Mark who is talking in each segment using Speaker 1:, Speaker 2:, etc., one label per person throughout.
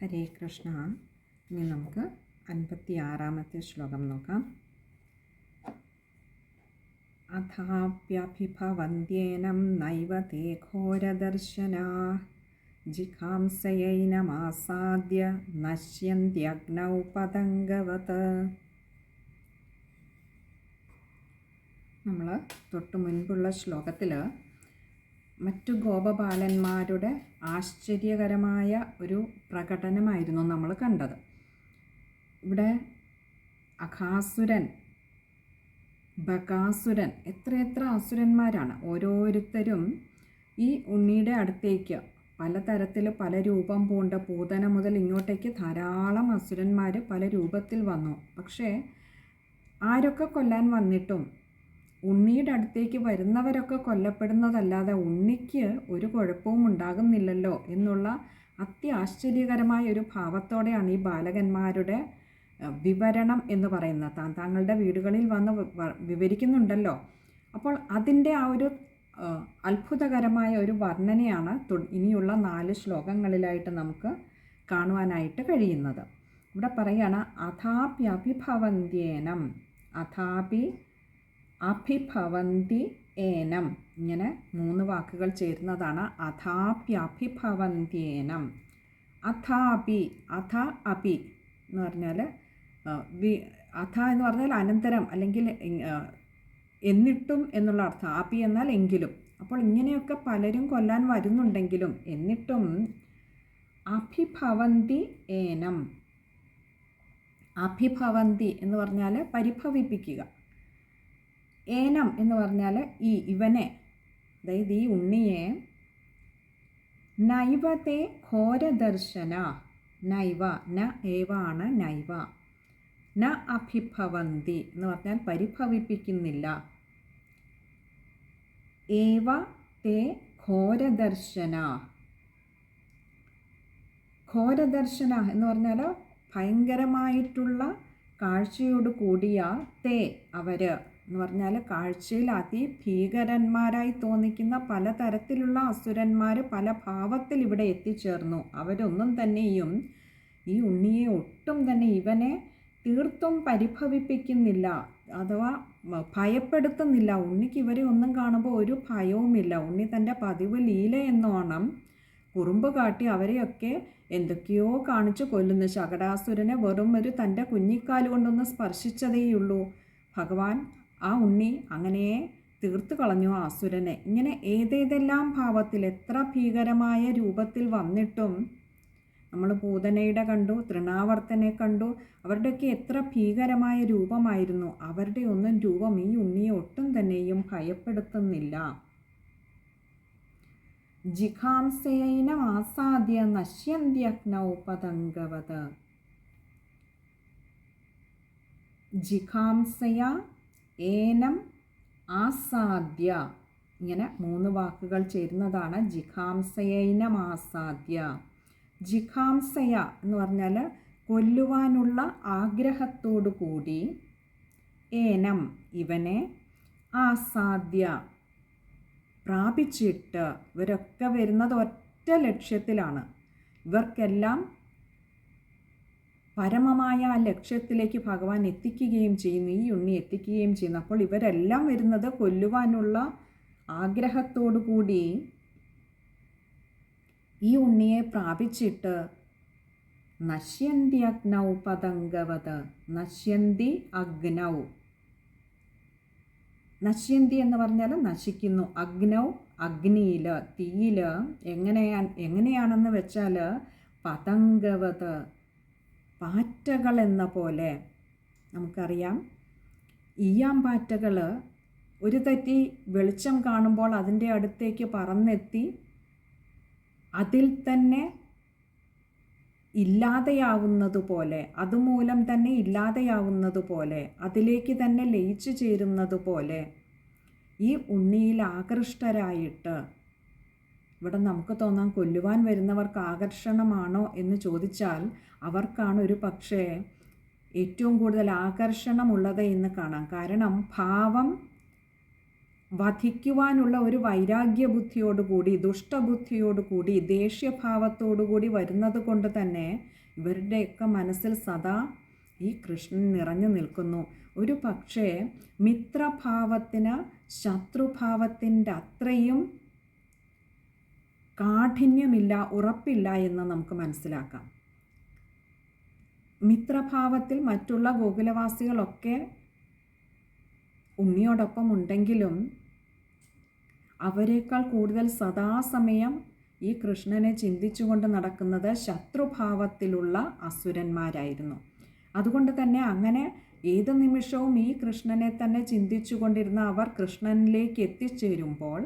Speaker 1: ഹരേ കൃഷ്ണ. ഇനി നമുക്ക് അൻപത്തി ആറാമത്തെ ശ്ലോകം നോക്കാം. അഥാപ്യഭിഭവന്ത്യേനം നൈവ തേ ഘോരദർശനാ. ജിഖാംസയൈനമാസാദ്യ നശ്യന്ത്യഗ്നൗ പതംഗവത്. നമ്മൾ തൊട്ട് മുൻപുള്ള ശ്ലോകത്തിൽ മറ്റു ഗോപബാലന്മാരുടെ ആശ്ചര്യകരമായ ഒരു പ്രകടനമായിരുന്നു നമ്മൾ കണ്ടത്. ഇവിടെ അഖാസുരൻ ബകാസുരൻ എത്രയെത്ര അസുരന്മാരാണ്. ഓരോരുത്തരും ഈ ഉണ്ണിയുടെ അടുത്തേക്ക് പലതരത്തിൽ പല രൂപം പൂണ്ട പൂതന മുതൽ ഇങ്ങോട്ടേക്ക് ധാരാളം അസുരന്മാർ പല രൂപത്തിൽ വന്നു. പക്ഷേ ആരൊക്കെ കൊല്ലാൻ വന്നിട്ടും ഉണ്ണിയുടെ അടുത്തേക്ക് വരുന്നവരൊക്കെ കൊല്ലപ്പെടുന്നതല്ലാതെ ഉണ്ണിക്ക് ഒരു കുഴപ്പവും ഉണ്ടാകുന്നില്ലല്ലോ എന്നുള്ള അത്യാശ്ചര്യകരമായ ഒരു ഭാവത്തോടെയാണ് ഈ ബാലകന്മാരുടെ വിവരണം എന്ന് പറയുന്നത്. താൻ താങ്കളുടെ വീടുകളിൽ വന്ന് വിവരിക്കുന്നുണ്ടല്ലോ. അപ്പോൾ അതിന്റെ ആ ഒരു അത്ഭുതകരമായ ഒരു വർണനയാണ് ഇനിയുള്ള നാല് ശ്ലോകങ്ങളിലായിട്ട് നമുക്ക് കാണുവാനായിട്ട് കഴിയുന്നത്. ഇവിടെ പറയാണ് അഥാപ്യഭിഭവന്ത്യേനം അഥാപി അഭിഭവന്തി ഏനം. ഇങ്ങനെ മൂന്ന് വാക്കുകൾ ചേരുന്നതാണ്. അഥാപ്യഭിഭവന്ത്യേനം. അഥാപി അഥ അപി എന്ന് പറഞ്ഞാൽ വി അഥ എന്ന് പറഞ്ഞാൽ അനന്തരം അല്ലെങ്കിൽ എന്നിട്ടും എന്നുള്ള അർത്ഥം. അപി എന്നാൽ എങ്കിലും. അപ്പോൾ ഇങ്ങനെയൊക്കെ പലരും കൊല്ലാൻ വരുന്നുണ്ടെങ്കിലും എന്നിട്ടും അഭിഭവന്തി ഏനം. അഭിഭവന്തി എന്ന് പറഞ്ഞാൽ പരിഭവിപ്പിക്കുക. ഏനം എന്ന് പറഞ്ഞാൽ ഈ ഇവനെ അതായത് ഈ ഉണ്ണിയെ നൈവത്തെ ഘോരദർശന നൈവ ന ഏവാണ് നൈവ ന അഭിഭവന്തി എന്ന് പറഞ്ഞാൽ പരിഭവിപ്പിക്കുന്നില്ല. ഏവ തേ ഘോരദർശന. ഘോരദർശന എന്ന് പറഞ്ഞാൽ ഭയങ്കരമായിട്ടുള്ള കാഴ്ചയോട് കൂടിയ തേ അവർ. എന്ന് പറഞ്ഞാൽ കാഴ്ചയിൽ അതിഭീകരന്മാരായി തോന്നിക്കുന്ന പലതരത്തിലുള്ള അസുരന്മാർ പല ഭാവത്തിൽ ഇവിടെ എത്തിച്ചേർന്നു. അവരൊന്നും തന്നെയും ഈ ഉണ്ണിയെ ഒട്ടും തന്നെ ഇവനെ തീർത്തും പരിഭവിപ്പിക്കുന്നില്ല അഥവാ ഭയപ്പെടുത്തുന്നില്ല. ഉണ്ണിക്ക് ഇവരെ ഒന്നും കാണുമ്പോൾ ഒരു ഭയവുമില്ല. ഉണ്ണി തന്റെ പതിവ് ലീല എന്നോണം കുറുമ്പ് കാട്ടി അവരെയൊക്കെ എന്തൊക്കെയോ കാണിച്ചു കൊല്ലുന്നു. ശകടാസുരനെ വെറും ഒരു തന്റെ കുഞ്ഞിക്കാൽ കൊണ്ടൊന്ന് സ്പർശിച്ചതേയുള്ളൂ. ഭഗവാൻ ആ ഉണ്ണി അങ്ങനെ തീർത്തു കളഞ്ഞു അസുരനെ. ഇങ്ങനെ ഏതേതെല്ലാം ഭാവത്തിൽ എത്ര ഭീകരമായ രൂപത്തിൽ വന്നിട്ടും നമ്മൾ പൂതനയുടെ കണ്ടു തൃണാവർത്തനെ കണ്ടു അവരുടെയൊക്കെ എത്ര ഭീകരമായ രൂപമായിരുന്നു. അവരുടെ ഒന്നും രൂപം ഈ ഉണ്ണിയെ ഒട്ടും തന്നെയും ഭയപ്പെടുത്തുന്നില്ല. ജിഘാംസയൈന ആസാദ്യ നശ്യന്ത്യഗ്നൗ പതംഗവത്. ജിഘാംസയ ഏനം ആസാദ്യ. ഇങ്ങനെ മൂന്ന് വാക്കുകൾ ചേരുന്നതാണ്. ജിഘാംസയൈനം ആസാദ്യ. ജിഖാംസയ എന്ന് പറഞ്ഞാൽ കൊല്ലുവാനുള്ള ആഗ്രഹത്തോടു കൂടി. ഏനം ഇവനെ ആസാദ്യ. പ്രാപിച്ചിട്ട് ഇവരൊക്കെ വരുന്നത് ഒറ്റ ലക്ഷ്യത്തിലാണ്. ഇവർക്കെല്ലാം പരമമായ ആ ലക്ഷ്യത്തിലേക്ക് ഭഗവാൻ എത്തിക്കുകയും ചെയ്യുന്നു ഈ ഉണ്ണി എത്തിക്കുകയും ചെയ്യുന്നു. അപ്പോൾ ഇവരെല്ലാം വരുന്നത് കൊല്ലുവാനുള്ള ആഗ്രഹത്തോടു കൂടി ഈ ഉണ്ണിയെ പ്രാപിച്ചിട്ട് നശ്യന്തി അഗ്നൗ പതംഗവത് നശ്യന്തി അഗ്നൗ. നശ്യന്തി എന്ന് പറഞ്ഞാൽ നശിക്കുന്നു. അഗ്നൗ അഗ്നിയിൽ തീയിൽ എങ്ങനെയാ എങ്ങനെയാണെന്ന് വെച്ചാൽ പതംഗവത് പാറ്റകൾ എന്ന പോലെ നമുക്കറിയാം. ഈയാമ്പാറ്റകൾ ഒരു തെറ്റി വെളിച്ചം കാണുമ്പോൾ അതിന്റെ അടുത്തേക്ക് പറന്നെത്തി അതിൽ തന്നെ ഇല്ലാതെയാവുന്നത് പോലെ അതുമൂലം തന്നെ ഇല്ലാതെയാവുന്നത് പോലെ അതിലേക്ക് തന്നെ ലയിച്ചു ചേരുന്നത് പോലെ ഈ ഉണ്ണിയിൽ ആകൃഷ്ടരായിട്ട് ഇവിടെ നമുക്ക് തോന്നാം കൊല്ലുവാൻ വരുന്നവർക്ക് ആകർഷണമാണോ എന്ന് ചോദിച്ചാൽ അവർക്കാണ് ഒരു പക്ഷേ ഏറ്റവും കൂടുതൽ ആകർഷണമുള്ളത് എന്ന് കാണാം. കാരണം ഭാവം വധിക്കുവാനുള്ള ഒരു വൈരാഗ്യ ബുദ്ധിയോടുകൂടി ദുഷ്ടബുദ്ധിയോടുകൂടി ദേഷ്യഭാവത്തോടുകൂടി വരുന്നത് കൊണ്ട് തന്നെ ഇവരുടെയൊക്കെ മനസ്സിൽ സദാ ഈ കൃഷ്ണൻ നിറഞ്ഞു നിൽക്കുന്നു. ഒരു പക്ഷേ മിത്രഭാവത്തിന് ശത്രുഭാവത്തിന്റെ അത്രയും കാഠിന്യമില്ല ഉറപ്പില്ല എന്ന് നമുക്ക് മനസ്സിലാക്കാം. മിത്രഭാവത്തിൽ മറ്റുള്ള ഗോകുലവാസികളൊക്കെ ഉണ്ണിയോടൊപ്പം ഉണ്ടെങ്കിലും അവരെക്കാൾ കൂടുതൽ സദാസമയം ഈ കൃഷ്ണനെ ചിന്തിച്ചുകൊണ്ട് നടക്കുന്നത് ശത്രുഭാവത്തിലുള്ള അസുരന്മാരായിരുന്നു. അതുകൊണ്ട് തന്നെ അങ്ങനെ ഏത് നിമിഷവും ഈ കൃഷ്ണനെ തന്നെ ചിന്തിച്ചു കൊണ്ടിരുന്ന അവർ കൃഷ്ണനിലേക്ക് എത്തിച്ചേരുമ്പോൾ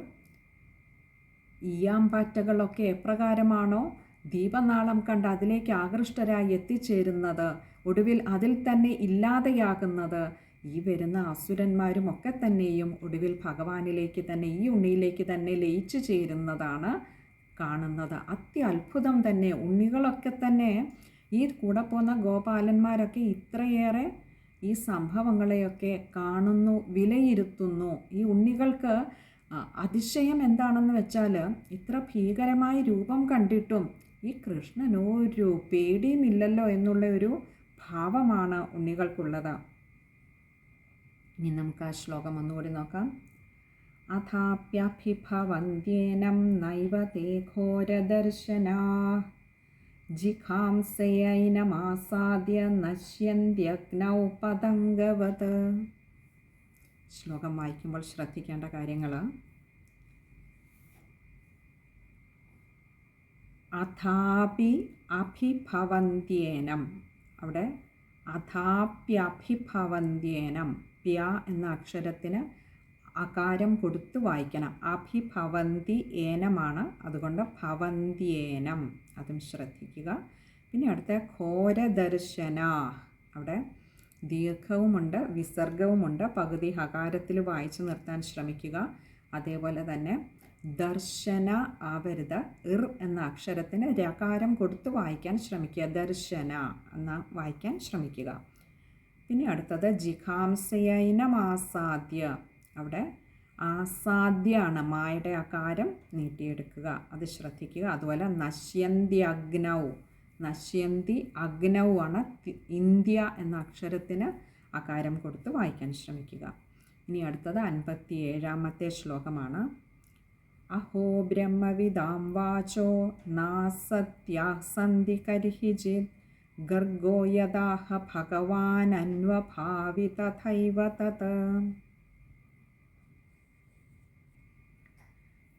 Speaker 1: ഈയാമ്പാറ്റകളൊക്കെ എപ്രകാരമാണോ? ദീപനാളം കണ്ട് അതിലേക്ക് ആകൃഷ്ടരായി എത്തിച്ചേരുന്നത്. ഒടുവിൽ അതിൽ തന്നെ ഇല്ലാതെയാകുന്നത്. ഈ വരുന്ന അസുരന്മാരും ഒക്കെ തന്നെയും ഒടുവിൽ ഭഗവാനിലേക്ക് തന്നെ ഈ ഉണ്ണിയിലേക്ക് തന്നെ ലയിച്ചു ചേരുന്നതാണ് കാണുന്നത്. അത്യത്ഭുതം തന്നെ. ഉണ്ണികളൊക്കെ തന്നെ ഈ കൂടെ പോകുന്ന ഗോപാലന്മാരൊക്കെ ഇത്രയേറെ ഈ സംഭവങ്ങളെയൊക്കെ കാണുന്നു വിലയിരുത്തുന്നു. ഈ ഉണ്ണികൾക്ക് അതിശയം എന്താണെന്ന് വെച്ചാൽ ഇത്ര ഭീകരമായ രൂപം കണ്ടിട്ടും ഈ കൃഷ്ണനൊരു പേടിയുമില്ലല്ലോ എന്നുള്ള ഒരു ഭാവമാണ് ഉണ്ണികൾക്കുള്ളത്. ഇനി നമുക്ക് ആ ശ്ലോകം ഒന്നുകൂടി നോക്കാം. അഥാപ്യഭിഭവന്ത്യേനം നൈവ തേ ഘോരദർശനാ. ജിഖാംസയൈനമാസാദ്യ നശ്യന്ത്യഗ്നൗ പതംഗവത് ശ്ലോകം വായിക്കുമ്പോൾ ശ്രദ്ധിക്കേണ്ട കാര്യങ്ങൾ അഥാപി അഭിഭവന്ത്യേനം. അവിടെ അഥാപ്യഭിഭവന്ത്യേനം പ്യ എന്ന അക്ഷരത്തിന് അകാരം കൊടുത്ത് വായിക്കണം. അഭിഭവന്തി ഏനമാണ് അതുകൊണ്ട് ഭവന്ത്യേനം. അതും ശ്രദ്ധിക്കുക. പിന്നെ അടുത്ത ഘോരദർശന. അവിടെ ദീർഘവുമുണ്ട് വിസർഗവുമുണ്ട്. പകുതി ഹകാരത്തിൽ വായിച്ചു നിർത്താൻ ശ്രമിക്കുക. അതേപോലെ തന്നെ ദർശന ആവരുത്. ഇർ എന്ന അക്ഷരത്തിന് രകാരം കൊടുത്ത് വായിക്കാൻ ശ്രമിക്കുക. ദർശന എന്ന വായിക്കാൻ ശ്രമിക്കുക. പിന്നെ അടുത്തത് ജിഖാംസയൈനമാസാദ്യ. അവിടെ ആസാദ്യാണ് മായുടെ അകാരം നീട്ടിയെടുക്കുക. അത് ശ്രദ്ധിക്കുക. അതുപോലെ നശ്യന്തി അഗ്നൗ നശ്യന്തി അഗ്നവുമാണ് ഇന്ത്യ എന്ന അക്ഷരത്തിന് അകാരം കൊടുത്ത് വായിക്കാൻ ശ്രമിക്കുക. ഇനി അടുത്തത് അൻപത്തി ഏഴാമത്തെ ശ്ലോകമാണ്. അഹോ ബ്രഹ്മവിദാം വാചോ നാസത്യാസന്തി കരിഹിജിത് ഗർഗോ യഥാഹ ഭഗവാൻ അന്വഭാവി തഥൈവ തത്.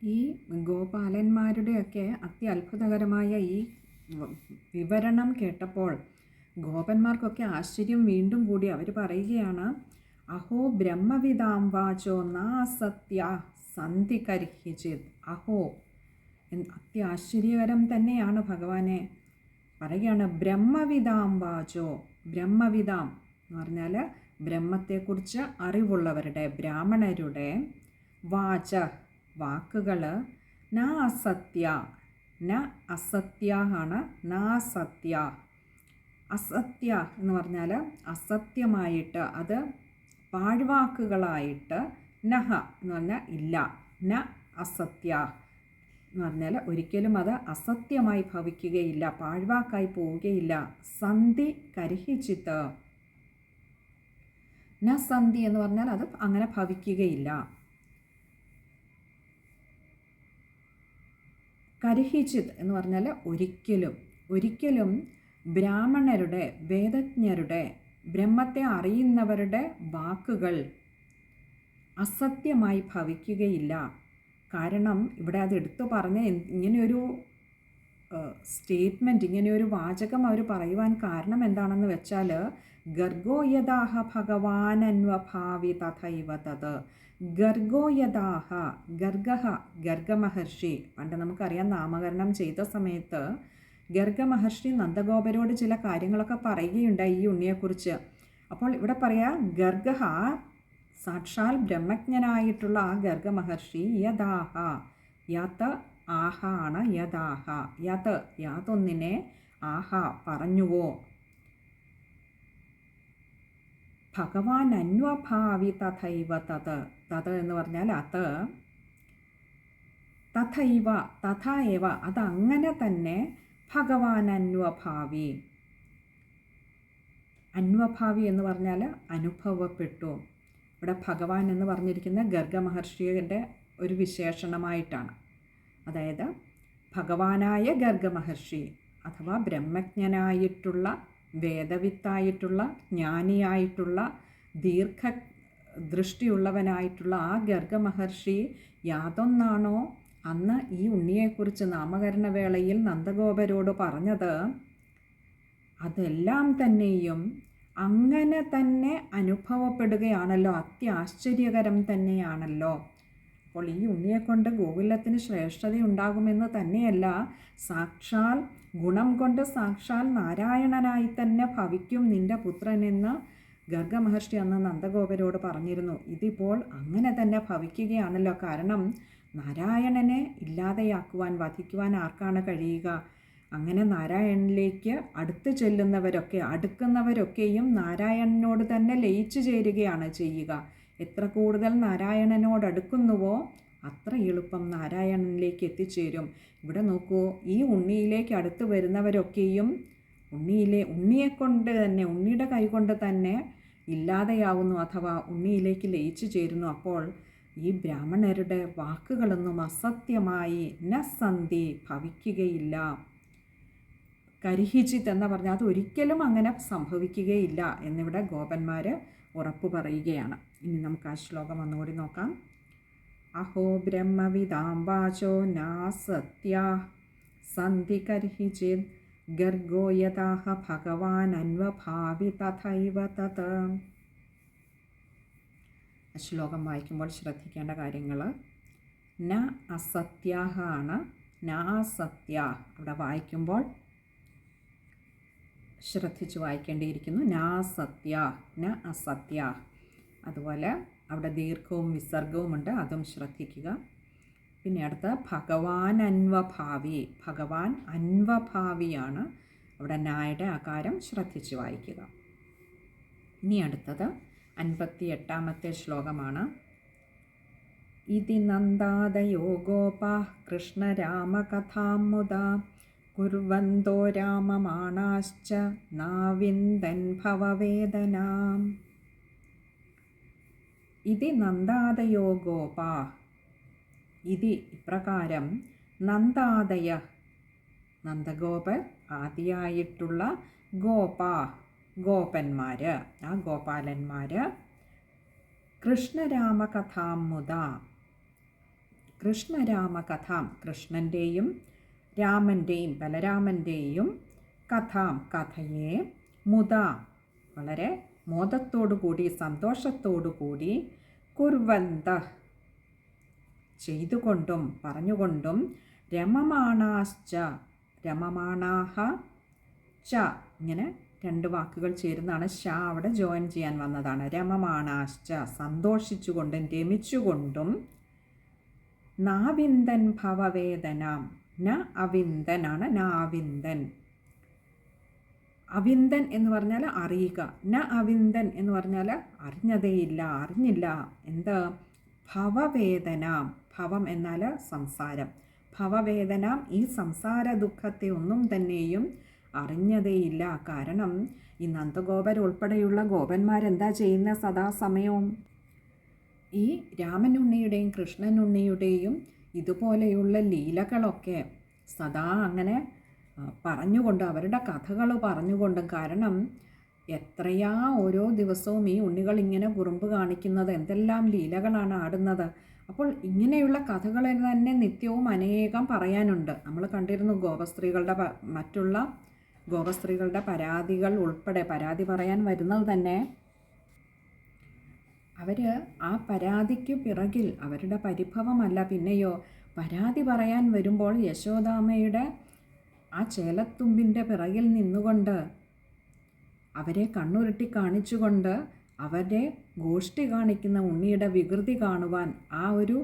Speaker 1: ഈ ഗോപാലന്മാരുടെയൊക്കെ അത്യത്ഭുതകരമായ ഈ വിവരണം കേട്ടപ്പോൾ ഗോപന്മാർക്കൊക്കെ ആശ്ചര്യം വീണ്ടും കൂടി അവർ പറയുകയാണ് അഹോ ബ്രഹ്മവിദാം വാചോ നാ നാസത്യ സന്ധി കരിഹിചിത് അഹോ. അത്യാശ്ചര്യകരം തന്നെയാണ് ഭഗവാനെ പറയുകയാണ് ബ്രഹ്മവിദാം വാചോ ബ്രഹ്മവിദാം. എന്ന് പറഞ്ഞാൽ ബ്രഹ്മത്തെക്കുറിച്ച് അറിവുള്ളവരുടെ ബ്രാഹ്മണരുടെ വാച വാക്കുകൾ നാ അസത്യ ന അസത്യ ആണ് ന സത്യ അസത്യ എന്ന് പറഞ്ഞാൽ അസത്യമായിട്ട് അത് പാഴ്വാക്കുകളായിട്ട് നഹ എന്ന് പറഞ്ഞാൽ ഇല്ല. ന അസത്യ എന്ന് പറഞ്ഞാൽ ഒരിക്കലും അത് അസത്യമായി ഭവിക്കുകയില്ല പാഴ്വാക്കായി പോവുകയില്ല. സന്ധി കരിഹിച്ചിത്ത് ന സന്ധി എന്ന് പറഞ്ഞാൽ അത് അങ്ങനെ ഭവിക്കുകയില്ല. കരിഹിച്ചിത് എന്ന് പറഞ്ഞാൽ ഒരിക്കലും ഒരിക്കലും ബ്രാഹ്മണരുടെ വേദജ്ഞരുടെ ബ്രഹ്മത്തെ അറിയുന്നവരുടെ വാക്കുകൾ അസത്യമായി ഭവിക്കുകയില്ല. കാരണം ഇവിടെ അത് എടുത്തു പറഞ്ഞ ഇങ്ങനെയൊരു സ്റ്റേറ്റ്മെന്റ് ഇങ്ങനെയൊരു വാചകം അവർ പറയുവാൻ കാരണം എന്താണെന്ന് വെച്ചാൽ ഗർഗോയഥാഹ ഭഗവാനന്വഭാവി തഥൈവ തത്. ഗർഗോയദാഹ ഗർഗഹ ഗർഗമഹർഷി. പണ്ട് നമുക്കറിയാം നാമകരണം ചെയ്ത സമയത്ത് ഗർഗമഹർഷി നന്ദഗോപരോട് ചില കാര്യങ്ങളൊക്കെ പറയുകയുണ്ടായി ഈ ഉണ്ണിയെക്കുറിച്ച്. അപ്പോൾ ഇവിടെ പറയാം ഗർഗഹ സാക്ഷാൽ ബ്രഹ്മജ്ഞനായിട്ടുള്ള ആ ഗർഗമഹർഷി യഥാഹ. യത്ത് ആഹ ആണ് യഥാഹ. യത് യാതൊന്നിനെ ആഹ പറഞ്ഞുവോ? ഭഗവാൻ അന്വഭാവി തഥൈവ തത്. തത് എന്ന് പറഞ്ഞാൽ അത് തഥൈവ തഥാ ഏവ അതങ്ങനെ തന്നെ ഭഗവാൻ അന്വഭാവി അന്വഭാവി എന്ന് പറഞ്ഞാൽ അനുഭവപ്പെട്ടു. ഇവിടെ ഭഗവാൻ എന്ന് പറഞ്ഞിരിക്കുന്ന ഗർഗ മഹർഷിയുടെ ഒരു വിശേഷണമായിട്ടാണ്. അതായത് ഭഗവാനായ ഗർഗ മഹർഷി അഥവാ ബ്രഹ്മജ്ഞനായിട്ടുള്ള വേദവിത്തായിട്ടുള്ള ജ്ഞാനിയായിട്ടുള്ള ദീർഘ ദൃഷ്ടിയുള്ളവനായിട്ടുള്ള ആ ഗർഗമഹർഷി യാതൊന്നാണോ അന്ന് ഈ ഉണ്ണിയെക്കുറിച്ച് നാമകരണ വേളയിൽ നന്ദഗോപരോട് പറഞ്ഞത്? അതെല്ലാം തന്നെയും അങ്ങനെ തന്നെ അനുഭവപ്പെടുകയാണല്ലോ. അത്യാശ്ചര്യകരം തന്നെയാണല്ലോ. അപ്പോൾ ഈ ഉണ്ണിയെക്കൊണ്ട് ഗോകുലത്തിന് ശ്രേഷ്ഠതയുണ്ടാകുമെന്ന് തന്നെയല്ല സാക്ഷാൽ ഗുണം കൊണ്ട് സാക്ഷാൽ നാരായണനായി തന്നെ ഭവിക്കും നിന്റെ പുത്രനെന്ന് ഗർഗ മഹർഷി അന്ന് നന്ദഗോപരോട് പറഞ്ഞിരുന്നു ഇതിപ്പോൾ അങ്ങനെ തന്നെ ഭവിക്കുകയാണല്ലോ. കാരണം നാരായണനെ ഇല്ലാതെയാക്കുവാൻ വധിക്കുവാൻ ആർക്കാണ് കഴിയുക? അങ്ങനെ നാരായണനിലേക്ക് അടുത്ത് ചെല്ലുന്നവരൊക്കെ അടുക്കുന്നവരൊക്കെയും നാരായണനോട് തന്നെ ലയിച്ചു ചേരുകയാണ് ചെയ്യുക. എത്ര കൂടുതൽ നാരായണനോട് അടുക്കുന്നുവോ അത്ര എളുപ്പം നാരായണനിലേക്ക് എത്തിച്ചേരും. ഇവിടെ നോക്കൂ ഈ ഉണ്ണിയിലേക്ക് അടുത്ത് വരുന്നവരൊക്കെയും ഉണ്ണിയിലെ ഉണ്ണിയെക്കൊണ്ട് തന്നെ ഉണ്ണിയുടെ കൈകൊണ്ട് തന്നെ ഇല്ലാതെയാവുന്നു അഥവാ ഉണ്ണിയിലേക്ക് ലയിച്ചു ചേരുന്നു. അപ്പോൾ ഈ ബ്രാഹ്മണരുടെ വാക്കുകളൊന്നും അസത്യമായി നസന്ധി സന്ധി ഭവിക്കുകയില്ല. കരിഹിജിത്ത് എന്ന് പറഞ്ഞാൽ അത് ഒരിക്കലും അങ്ങനെ സംഭവിക്കുകയില്ല എന്നിവിടെ ഗോപന്മാർ ഉറപ്പു പറയുകയാണ്. ഇനി നമുക്ക് ആ ശ്ലോകം ഒന്നുകൂടി നോക്കാം. അഹോ ബ്രഹ്മവിതാം വാചോ സന്ധി കരിഹിച്ചിത് ഗർഗോ യഥാഹ ഭഗവാൻ അന്വഭാവി തഥൈവ തത് ശ്ലോകം വായിക്കുമ്പോൾ ശ്രദ്ധിക്കേണ്ട കാര്യങ്ങൾ. ന അസത്യാഹ ആണ്. ന അസത്യ. അവിടെ വായിക്കുമ്പോൾ ശ്രദ്ധിച്ച് വായിക്കേണ്ടിയിരിക്കുന്നു. നാസത്യ സത്യ ന അസത്യ. അതുപോലെ അവിടെ ദീർഘവും വിസർഗവുമുണ്ട്. അതും ശ്രദ്ധിക്കുക. പിന്നെ അടുത്ത ഭഗവാൻ അന്വഭാവി ഭഗവാൻ അന്വഭാവിയാണ് അവിടെ നായുടെ ആകാരം ശ്രദ്ധിച്ച് വായിക്കുക. ഇനി അടുത്തത് അൻപത്തി എട്ടാമത്തെ ശ്ലോകമാണ്. ഇതി നന്ദാദയോ ഗോപാ കൃഷ്ണരാമകഥാമുദ കുർവന്തോ രാമമാണാശ്ച നാവിന്ദൻ ഭവവേദനാം. ഇതി നന്ദാദയോ ഗോപാ ഇതി ഇപ്രകാരം നന്ദാദയ നന്ദഗോപർ ആദിയായിട്ടുള്ള ഗോപ ഗോപന്മാർ ആ ഗോപാലന്മാർ കൃഷ്ണരാമകഥാമുദ കൃഷ്ണരാമകഥാം കൃഷ്ണന്റെയും രാമന്റെയും ബലരാമന്റെയും കഥാം കഥയെ മുത. വളരെ മോദത്തോടു കൂടി സന്തോഷത്തോടു കൂടി കുർവന്ത ചെയ്തുകൊണ്ടും പറഞ്ഞുകൊണ്ടും രമമാണാശ്ച രമമാണാഹ ച ഇങ്ങനെ രണ്ട് വാക്കുകൾ ചേരുന്നതാണ്. ഷ അവിടെ ജോയിൻ ചെയ്യാൻ വന്നതാണ്. രമമാണാശ്ച സന്തോഷിച്ചുകൊണ്ടും രമിച്ചുകൊണ്ടും. നാവിന്ദൻ ഭവവേദനാം. ന അവിന്ദനാണ് നാവിന്ദൻ അവിന്ദൻ. എന്ന് പറഞ്ഞാൽ അറിയുക. ന അവിന്ദൻ എന്ന് പറഞ്ഞാൽ അറിഞ്ഞതേയില്ല അറിഞ്ഞില്ല. എന്ത്? ഭവവേദനാം. ഭവം എന്നാൽ സംസാരം. ഭവവേദനാം ഈ സംസാര ദുഃഖത്തെ ഒന്നും തന്നെയും അറിഞ്ഞതേയില്ല. കാരണം ഈ നന്ദഗോപർ ഉൾപ്പെടെയുള്ള ഗോപന്മാരെന്താ ചെയ്യുന്ന സദാസമയവും? ഈ രാമനുണ്ണിയുടെയും കൃഷ്ണനുണ്ണിയുടെയും ഇതുപോലെയുള്ള ലീലകളൊക്കെ സദാ അങ്ങനെ പറഞ്ഞുകൊണ്ട് അവരുടെ കഥകൾ പറഞ്ഞുകൊണ്ടും കാരണം എത്രയാ ഓരോ ദിവസവും ഈ ഉണ്ണികൾ ഇങ്ങനെ കുറുമ്പ് കാണിക്കുന്നത്? എന്തെല്ലാം ലീലകളാണ് ആടുന്നത്? അപ്പോൾ ഇങ്ങനെയുള്ള കഥകൾ തന്നെ നിത്യവും അനേകം പറയാനുണ്ട്. നമ്മൾ കണ്ടിരുന്നു ഗോപസ്ത്രീകളുടെ മറ്റുള്ള ഗോപസ്ത്രീകളുടെ പരാതികൾ ഉൾപ്പെടെ പരാതി പറയാൻ വരുന്നത് തന്നെ അവർ ആ പരാതിക്ക് പിറകിൽ അവരുടെ പരിഭവമല്ല. പിന്നെയോ പരാതി പറയാൻ വരുമ്പോൾ യശോദാമയുടെ ആ ചേലത്തുമ്പിന്റെ പിറകിൽ നിന്നുകൊണ്ട് അവരെ കണ്ണുരുട്ടി കാണിച്ചുകൊണ്ട് അവരെ ഗോഷ്ടി കാണിക്കുന്ന ഉണ്ണിയുടെ വികൃതി കാണുവാൻ ആ ഒരു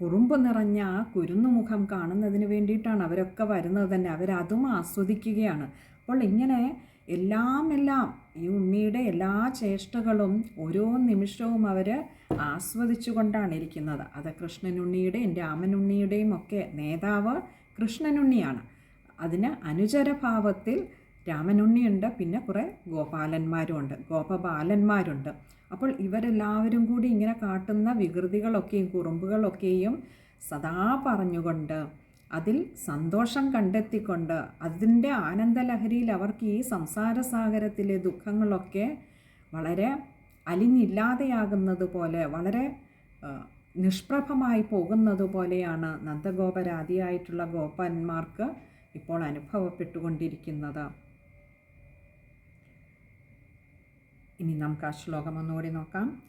Speaker 1: കുറുമ്പ് നിറഞ്ഞ ആ കുരുന്നുമുഖം കാണുന്നതിന് വേണ്ടിയിട്ടാണ് അവരൊക്കെ വരുന്നത് തന്നെ. അവരതും ആസ്വദിക്കുകയാണ്. അപ്പോൾ ഇങ്ങനെ എല്ലാം എല്ലാം ഈ ഉണ്ണിയുടെ എല്ലാ ചേഷ്ടകളും ഓരോ നിമിഷവും അവർ ആസ്വദിച്ചു കൊണ്ടാണ് ഇരിക്കുന്നത്. അത് കൃഷ്ണനുണ്ണിയുടെയും രാമനുണ്ണിയുടെയും ഒക്കെ നേതാവ് കൃഷ്ണനുണ്ണിയാണ്. അതിന് അനുചരഭാവത്തിൽ രാമനുണ്ണിയുണ്ട് പിന്നെ കുറേ ഗോപാലന്മാരുമുണ്ട് ഗോപബാലന്മാരുണ്ട്. അപ്പോൾ ഇവരെല്ലാവരും കൂടി ഇങ്ങനെ കാട്ടുന്ന വികൃതികളൊക്കെയും കുറുമ്പുകളൊക്കെയും സദാ പറഞ്ഞുകൊണ്ട് അതിൽ സന്തോഷം കണ്ടെത്തിക്കൊണ്ട് അതിന്റെ ആനന്ദലഹരിയിൽ അവർക്ക് ഈ സംസാരസാഗരത്തിലെ ദുഃഖങ്ങളൊക്കെ വളരെ അലിഞ്ഞില്ലാതെയാകുന്നത് പോലെ വളരെ നിഷ്പ്രഭമായി പോകുന്നത് പോലെയാണ് നന്ദഗോപരാധിയായിട്ടുള്ള ഗോപന്മാർക്ക് ഇപ്പോൾ അനുഭവപ്പെട്ടുകൊണ്ടിരിക്കുന്നത്. ഇനി നമുക്ക് ആ ശ്ലോകം ഒന്നുകൂടി നോക്കാം.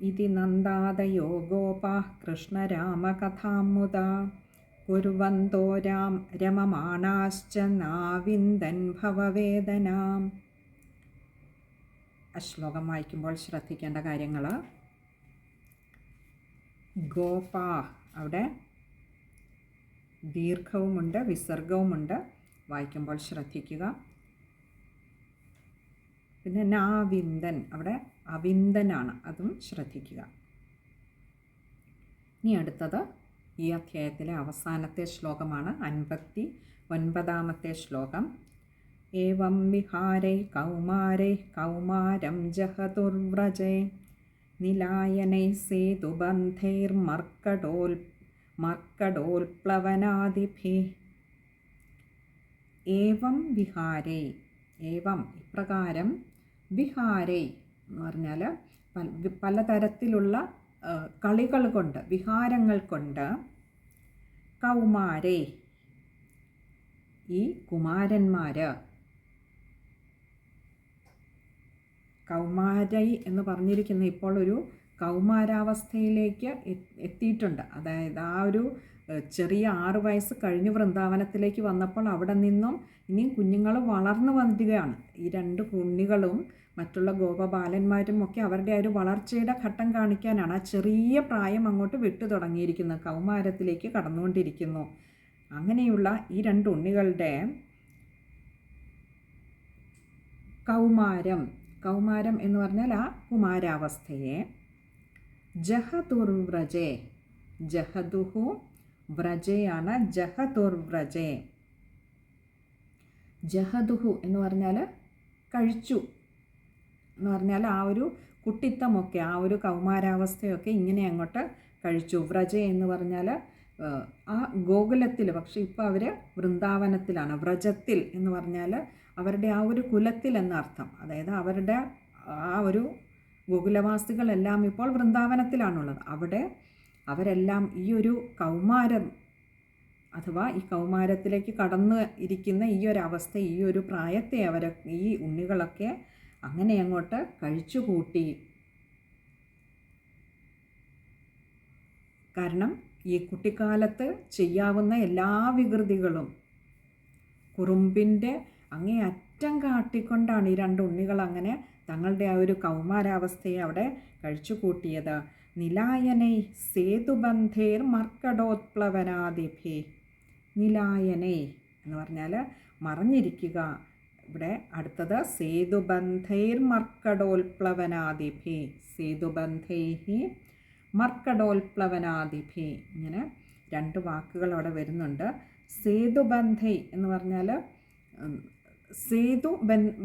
Speaker 1: ഇതി നന്ദാദയോ ഗോപാ കൃഷ്ണരാമകഥാമുദ കുർവന്തോ രാം രമമാണാശ്ച നാവിന്ദൻ ഭവവേദനാം. ശ്ലോകം വായിക്കുമ്പോൾ ശ്രദ്ധിക്കേണ്ട കാര്യങ്ങൾ. ഗോപാ അവിടെ ദീർഘവുമുണ്ട് വിസർഗവുമുണ്ട്. വായിക്കുമ്പോൾ ശ്രദ്ധിക്കുക. പിന്നെ നാവിന്ദൻ അവിടെ അവിന്ദനാണ് അതും ശ്രദ്ധിക്കുക. ഇനി അടുത്തത് ഈ അധ്യായത്തിലെ അവസാനത്തെ ശ്ലോകമാണ് അൻപത്തി ഒൻപതാമത്തെ ശ്ലോകം. ഏവം വിഹാരൈ കൗമാരൈ കൗമാരം ജഹതുർവ്രജേ നിലായനൈ സേതുബന്ധൈർമർക്കടോൽ മർക്കടോൽപ്ലവനാദിഭി. ഏവം വിഹാരൈ ഏവം ഇപ്രകാരം വിഹാരൈ എന്ന് പറഞ്ഞാൽ പല പലതരത്തിലുള്ള കളികൾ കൊണ്ട് വിഹാരങ്ങൾ കൊണ്ട് കൗമാരേ. ഈ കുമാരന്മാർ കൗമാരൈ എന്ന് പറഞ്ഞിരിക്കുന്ന ഇപ്പോൾ ഒരു കൗമാരാവസ്ഥയിലേക്ക് എത്തിയിട്ടുണ്ട്. അതായത് ആ ഒരു ചെറിയ ആറ് വയസ്സ് കഴിഞ്ഞ് വൃന്ദാവനത്തിലേക്ക് വന്നപ്പോൾ അവിടെ നിന്നും ഇനിയും കുഞ്ഞുങ്ങൾ വളർന്നു വരികയാണ്. ഈ രണ്ട് കുഞ്ഞികളും മറ്റുള്ള ഗോപബാലന്മാരും ഒക്കെ അവരുടെ ഒരു വളർച്ചയുടെ ഘട്ടം കാണിക്കാനാണ് ആ ചെറിയ പ്രായം അങ്ങോട്ട് വിട്ടു തുടങ്ങിയിരിക്കുന്നത്. കൗമാരത്തിലേക്ക് കടന്നുകൊണ്ടിരിക്കുന്നു. അങ്ങനെയുള്ള ഈ രണ്ട് ഉണ്ണികളുടെ കൗമാരം കൗമാരം എന്ന് പറഞ്ഞാൽ ആ കുമാരാവസ്ഥയെ. ജഹതുർവ്രജേ ജഹദുഹു വ്രജയാണ് ജഹതുർവ്രജേ. ജഹദുഹു എന്ന് പറഞ്ഞാൽ കഴിച്ചു. എന്ന് പറഞ്ഞാൽ ആ ഒരു കുട്ടിത്തമൊക്കെ ആ ഒരു കൗമാരാവസ്ഥയൊക്കെ ഇങ്ങനെ അങ്ങോട്ട് കഴിച്ചു. വ്രജ എന്ന് പറഞ്ഞാൽ ആ ഗോകുലത്തിൽ പക്ഷേ ഇപ്പോൾ അവർ വൃന്ദാവനത്തിലാണ്. വ്രജത്തിൽ എന്ന് പറഞ്ഞാൽ അവരുടെ ആ ഒരു കുലത്തിൽ എന്നർത്ഥം അതായത് അവരുടെ ആ ഒരു ഗോകുലവാസികളെല്ലാം ഇപ്പോൾ വൃന്ദാവനത്തിലാണുള്ളത്. അവിടെ അവരെല്ലാം ഈ ഒരു കൗമാരം അഥവാ ഈ കൗമാരത്തിലേക്ക് കടന്നു ഇരിക്കുന്ന ഈ ഒരു അവസ്ഥ ഈ ഒരു പ്രായത്തെ അവർ ഈ ഉണ്ണികളൊക്കെ അങ്ങനെ അങ്ങോട്ട് കഴിച്ചു കൂട്ടി കാരണം ഈ കുട്ടിക്കാലത്ത് ചെയ്യാവുന്ന എല്ലാ വികൃതികളും കുറുമ്പിന്റെ അങ്ങേ അറ്റം കാട്ടിക്കൊണ്ടാണ് ഈ രണ്ട് ഉണ്ണികൾ അങ്ങനെ തങ്ങളുടെ ആ ഒരു കൗമാരാവസ്ഥയെ അവിടെ കഴിച്ചു കൂട്ടിയത് നിലായനൈ സേതുബന്ധേർ മർക്കടോത്പ്ലവനാദിഭി. നിലായനൈ എന്ന് പറഞ്ഞാൽ മറഞ്ഞിരിക്കുക. ഇവിടെ അടുത്തത് സേതുബന്ധൈർ മർക്കടോൽപ്ലവനാദിഭി സേതുബന്ധൈഹി മർക്കടോൽപ്ലവനാദിഭി ഇങ്ങനെ രണ്ട് വാക്കുകൾ അവിടെ വരുന്നുണ്ട്. സേതുബന്ധൈ എന്ന് പറഞ്ഞാൽ സേതു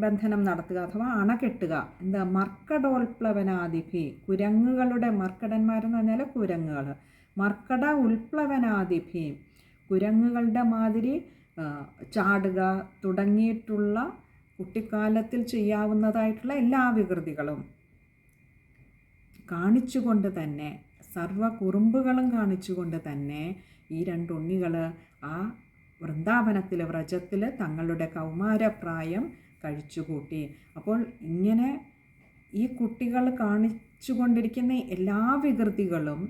Speaker 1: ബന്ധനം നടത്തുക അഥവാ അണ കെട്ടുക എന്താ? മർക്കടോൽപ്ലവനാദിഭി കുരങ്ങുകളുടെ മർക്കടന്മാരെന്ന് പറഞ്ഞാൽ കുരങ്ങുകൾ മർക്കട ഉൽപ്ലവനാദിഭി കുരങ്ങുകളുടെ മാതിരി ചാടുക തുടങ്ങിയിട്ടുള്ള കുട്ടിക്കാലത്തിൽ ചെയ്യാവുന്നതായിട്ടുള്ള എല്ലാ വികൃതികളും കാണിച്ചുകൊണ്ട് തന്നെ സർവ കുറുമ്പുകളും കാണിച്ചുകൊണ്ട് തന്നെ ഈ രണ്ട് ഉണ്ണികൾ ആ വൃന്ദാവനത്തിൽ വ്രജത്തിൽ തങ്ങളുടെ കൗമാരപ്രായം കഴിച്ചുകൂട്ടി. അപ്പോൾ ഇങ്ങനെ ഈ കുട്ടികൾ കാണിച്ചുകൊണ്ടിരിക്കുന്ന എല്ലാ വികൃതികളും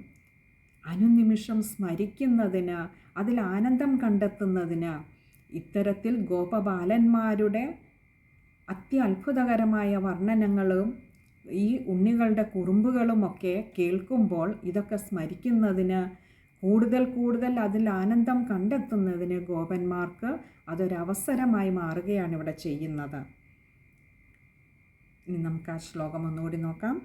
Speaker 1: അനുനിമിഷം സ്മരിക്കുന്നതിന് അതിൽ ആനന്ദം കണ്ടെത്തുന്നതിന് ഇത്തരത്തിൽ ഗോപബാലന്മാരുടെ അത്യത്ഭുതകരമായ വർണനങ്ങളും ഈ ഉണ്ണികളുടെ കുറുമ്പുകളുമൊക്കെ കേൾക്കുമ്പോൾ ഇതൊക്കെ സ്മരിക്കുന്നതിന് കൂടുതൽ കൂടുതൽ അതിൽ ആനന്ദം കണ്ടെത്തുന്നതിന് ഗോപന്മാർക്ക് അതൊരവസരമായി മാറുകയാണ് ഇവിടെ ചെയ്യുന്നത്. ഇനി നമുക്ക് ആ ശ്ലോകം ഒന്നുകൂടി നോക്കാം.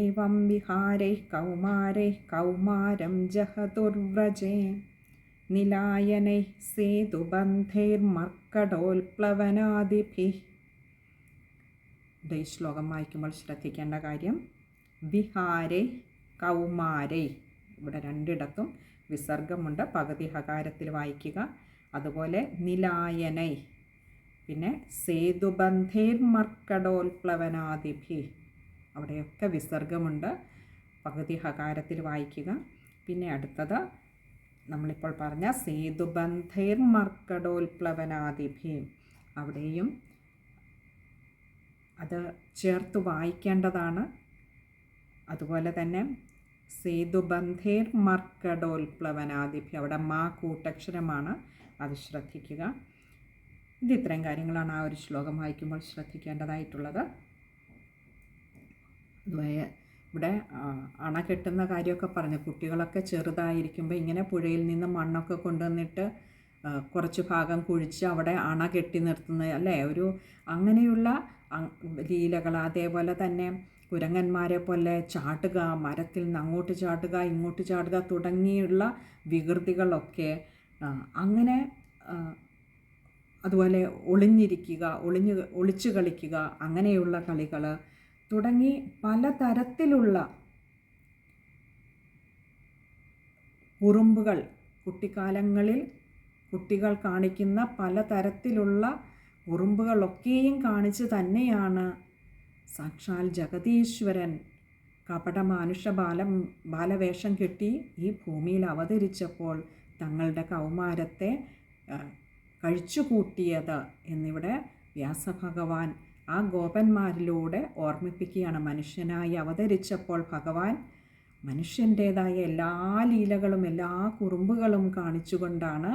Speaker 1: ഏവം വിഹാരേ കൗമാരേ കൗമാരം ജഹതുർവ്രജേ നിലായനൈ സേതുബന്ധൈർമർക്കടോൽപ്ലവനാദിഭി ഈ ശ്ലോകം വായിക്കുമ്പോൾ ശ്രദ്ധിക്കേണ്ട കാര്യം വിഹാരൈ കൗമാരൈ. ഇവിടെ രണ്ടിടത്തും വിസർഗമുണ്ട്. പകുതി ഹകാരത്തിൽ വായിക്കുക. അതുപോലെ നിലായനൈ പിന്നെ സേതുബന്ധേർമർക്കടോൽപ്ലവനാദിഭി അവിടെയൊക്കെ വിസർഗമുണ്ട്. പകുതി ഹകാരത്തിൽ വായിക്കുക. പിന്നെ അടുത്തത് നമ്മളിപ്പോൾ പറഞ്ഞ സേതുബന്ധേർമർക്കടോൽപ്ലവനാദിഭി അവിടെയും അത് ചേർത്ത് വായിക്കേണ്ടതാണ്. അതുപോലെ തന്നെ സേതുബന്ധേർ മർക്കടോൽപ്ലവനാദിഭ്യ അവിടെ മാ കൂട്ടക്ഷരമാണ്. അത് ശ്രദ്ധിക്കുക. ഇത് ഇത്രയും കാര്യങ്ങളാണ് ആ ഒരു ശ്ലോകം വായിക്കുമ്പോൾ ശ്രദ്ധിക്കേണ്ടതായിട്ടുള്ളത്. ഇവിടെ അണ കെട്ടുന്ന കാര്യമൊക്കെ പറഞ്ഞു. കുട്ടികളൊക്കെ ചെറുതായിരിക്കുമ്പോൾ ഇങ്ങനെ പുഴയിൽ നിന്ന് മണ്ണൊക്കെ കൊണ്ടുവന്നിട്ട് കുറച്ച് ഭാഗം കുഴിച്ച് അവിടെ അണ കെട്ടി നിർത്തുന്ന അല്ലേ? ഒരു അങ്ങനെയുള്ള ലീലകൾ. അതേപോലെ തന്നെ കുരങ്ങന്മാരെ പോലെ ചാട്ടുക മരത്തിൽ നിന്ന് അങ്ങോട്ട് ചാട്ടുക ഇങ്ങോട്ട് ചാടുക തുടങ്ങിയുള്ള വികൃതികളൊക്കെ അങ്ങനെ അതുപോലെ ഒളിഞ്ഞിരിക്കുക ഒളിഞ്ഞ് ഒളിച്ചു കളിക്കുക അങ്ങനെയുള്ള കളികൾ തുടങ്ങി പലതരത്തിലുള്ള ഉറുമ്പുകൾ കുട്ടിക്കാലങ്ങളിൽ കുട്ടികൾ കാണിക്കുന്ന പലതരത്തിലുള്ള ഉറുമ്പുകളൊക്കെയും കാണിച്ച് തന്നെയാണ് സാക്ഷാൽ ജഗതീശ്വരൻ കപടമാനുഷ ബാലം ബാലവേഷം കെട്ടി ഈ ഭൂമിയിൽ അവതരിച്ചപ്പോൾ തങ്ങളുടെ കൗമാരത്തെ കഴിച്ചുകൂട്ടിയത് എന്നിവിടെ വ്യാസഭഗവാൻ ആ ഗോപന്മാരിലൂടെ ഓർമ്മിപ്പിക്കുകയാണ്. മനുഷ്യനായി അവതരിച്ചപ്പോൾ ഭഗവാൻ മനുഷ്യന്റേതായ എല്ലാ ലീലകളും എല്ലാ കുറുമ്പുകളും കാണിച്ചുകൊണ്ടാണ്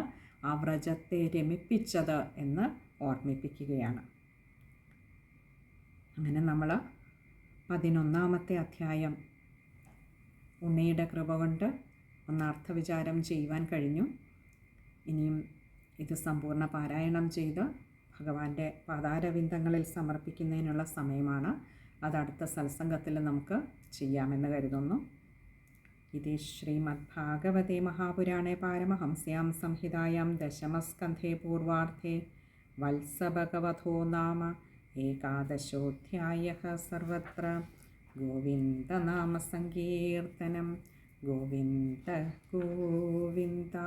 Speaker 1: ആ വ്രജത്തെ രമിപ്പിച്ചത് എന്ന് ഓർമ്മിപ്പിക്കുകയാണ്. അങ്ങനെ നമ്മൾ പതിനൊന്നാമത്തെ അധ്യായം ഉണ്ണിയുടെ കൃപ കൊണ്ട് ഒന്ന് അർത്ഥവിചാരം ചെയ്യുവാൻ കഴിഞ്ഞു. ഇനിയും ഇത് സമ്പൂർണ പാരായണം ചെയ്ത് ഭഗവാന്റെ പാതാരവിന്ദങ്ങളിൽ സമർപ്പിക്കുന്നതിനുള്ള സമയമാണ്. അത് അടുത്ത സത്സംഗത്തിൽ നമുക്ക് ചെയ്യാമെന്ന് കരുതുന്നു. ഇത് ശ്രീമദ്ഭാഗവതേ മഹാപുരാണേ പാരമഹംസ്യാം സംഹിതായാം ദശമസ്കന്ധേ പൂർവാർദ്ധേ വത്സഭഗവതോ നാമ ഏകാദശോധ്യായ സർവത്ര. ഗോവിന്ദനാമസങ്കീർത്തനം. ഗോവിന്ദ ഗോവിന്ദ.